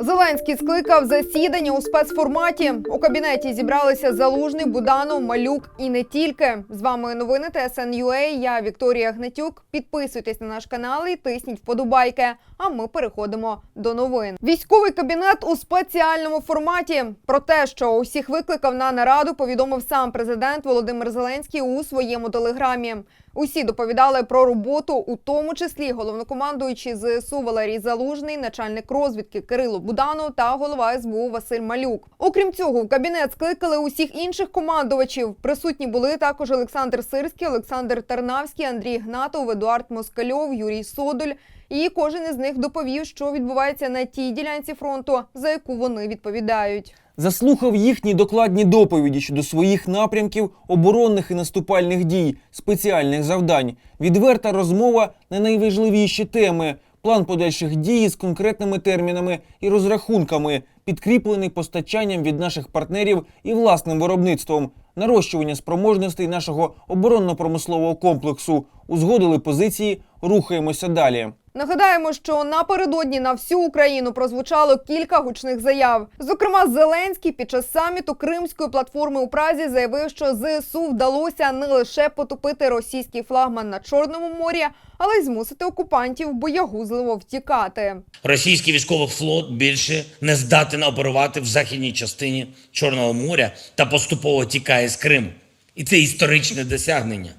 Зеленський скликав засідання у спецформаті. У кабінеті зібралися Залужний, Буданов, Малюк і не тільки. З вами новини ТСН.UA, Я Вікторія Гнатюк. Підписуйтесь на наш канал і тисніть вподобайки. А ми переходимо до новин. Військовий кабінет у спеціальному форматі. Про те, що усіх викликав на нараду, повідомив сам президент Володимир Зеленський у своєму телеграмі. Усі доповідали про роботу, у тому числі головнокомандуючий ЗСУ Валерій Залужний, начальник розвідки Кирило Буданов та голова СБУ Василь Малюк. Окрім цього, в кабінет скликали усіх інших командувачів. Присутні були також Олександр Сирський, Олександр Тарнавський, Андрій Гнатов, Едуард Москальов, Юрій Содоль. І кожен із них доповів, що відбувається на тій ділянці фронту, за яку вони відповідають. Заслухав їхні докладні доповіді щодо своїх напрямків, оборонних і наступальних дій, спеціальних завдань, відверта розмова на найважливіші теми, план подальших дій з конкретними термінами і розрахунками, підкріплений постачанням від наших партнерів і власним виробництвом, нарощування спроможностей нашого оборонно-промислового комплексу, узгодили позиції, рухаємося далі. Нагадаємо, що напередодні на всю Україну прозвучало кілька гучних заяв. Зокрема, Зеленський під час саміту Кримської платформи у Празі заявив, що ЗСУ вдалося не лише потопити російський флагман на Чорному морі, але й змусити окупантів боягузливо втікати. Російський військовий флот більше не здатен оперувати в західній частині Чорного моря та поступово тікає з Криму. І це історичне досягнення.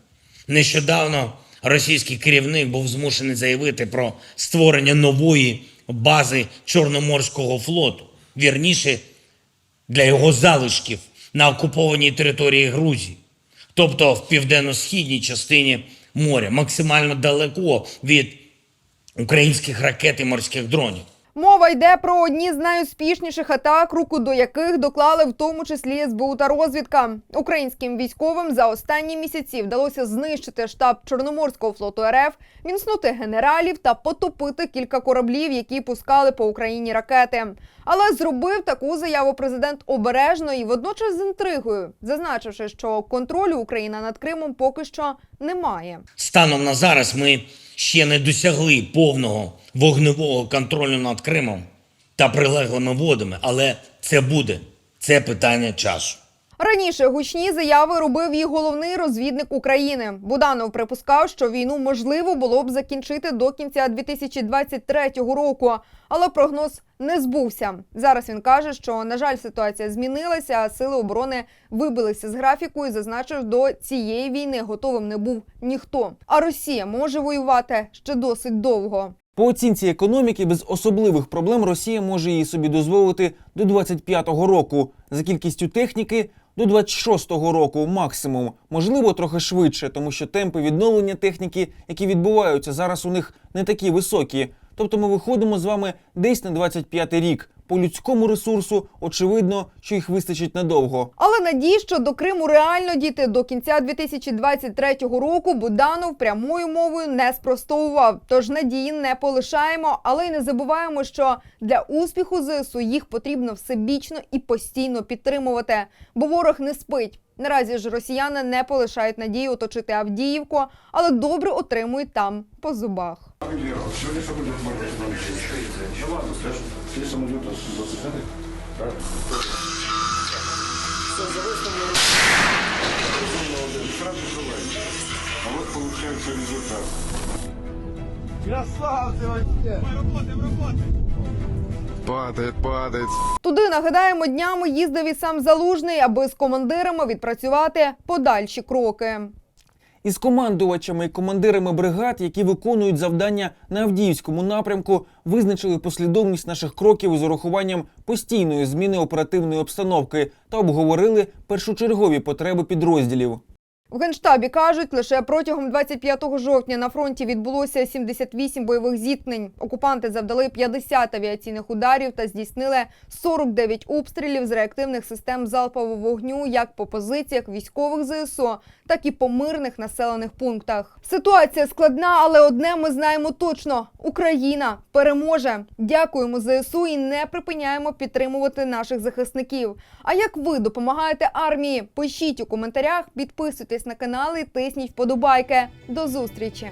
Нещодавно російський керівник був змушений заявити про створення нової бази Чорноморського флоту, вірніше для його залишків на окупованій території Грузії, тобто в південно-східній частині моря, максимально далеко від українських ракет і морських дронів. Мова йде про одні з найуспішніших атак, руку до яких доклали в тому числі СБУ та розвідка. Українським військовим за останні місяці вдалося знищити штаб Чорноморського флоту РФ, мінснути генералів та потопити кілька кораблів, які пускали по Україні ракети. Але зробив таку заяву президент обережно і водночас з інтригою, зазначивши, що контролю Україна над Кримом поки що немає. Станом на зараз ми ще не досягли повного вогневого контролю над Кримом та прилеглими водами, але це буде. Це питання часу. Раніше гучні заяви робив і головний розвідник України. Буданов припускав, що війну можливо було б закінчити до кінця 2023 року, але прогноз не збувся. Зараз він каже, що на жаль, ситуація змінилася, а сили оборони вибилися з графіку і зазначив, до цієї війни готовим не був ніхто. А Росія може воювати ще досить довго. По оцінці економіки без особливих проблем Росія може її собі дозволити до 25-го року. За кількістю техніки до 26-го року максимум. Можливо, трохи швидше, тому що темпи відновлення техніки, які відбуваються зараз, у них не такі високі. Тобто ми виходимо з вами десь на 25-й рік. По людському ресурсу очевидно, що їх вистачить надовго. Але надій, що до Криму реально дійти до кінця 2023 року, Буданов прямою мовою не спростовував. Тож надії не полишаємо, але й не забуваємо, що для успіху ЗСУ їх потрібно всебічно і постійно підтримувати, бо ворог не спить. Наразі ж росіяни не полишають надії оточити Авдіївку, але добре отримують там по зубах. Сегодня самолет Марка Ну ладно, скажем. Сегодня самолет 25 Правильно? Все, за Сразу желаю. А вот получается результат. Падает, падает. Туди нагадаємо, днями їздив і сам залужний, аби з командирами відпрацювати подальші кроки. Із командувачами і командирами бригад, які виконують завдання на Авдіївському напрямку, визначили послідовність наших кроків з урахуванням постійної зміни оперативної обстановки та обговорили першочергові потреби підрозділів. В генштабі кажуть, лише протягом 25 жовтня на фронті відбулося 78 бойових зіткнень. Окупанти завдали 50 авіаційних ударів та здійснили 49 обстрілів з реактивних систем залпового вогню як по позиціях військових ЗСУ, так і по мирних населених пунктах. Ситуація складна, але одне ми знаємо точно: Україна переможе. Дякуємо ЗСУ і не припиняємо підтримувати наших захисників. А як ви допомагаєте армії? Пишіть у коментарях, підписуйтесь на канал і тисніть вподобайки. До зустрічі!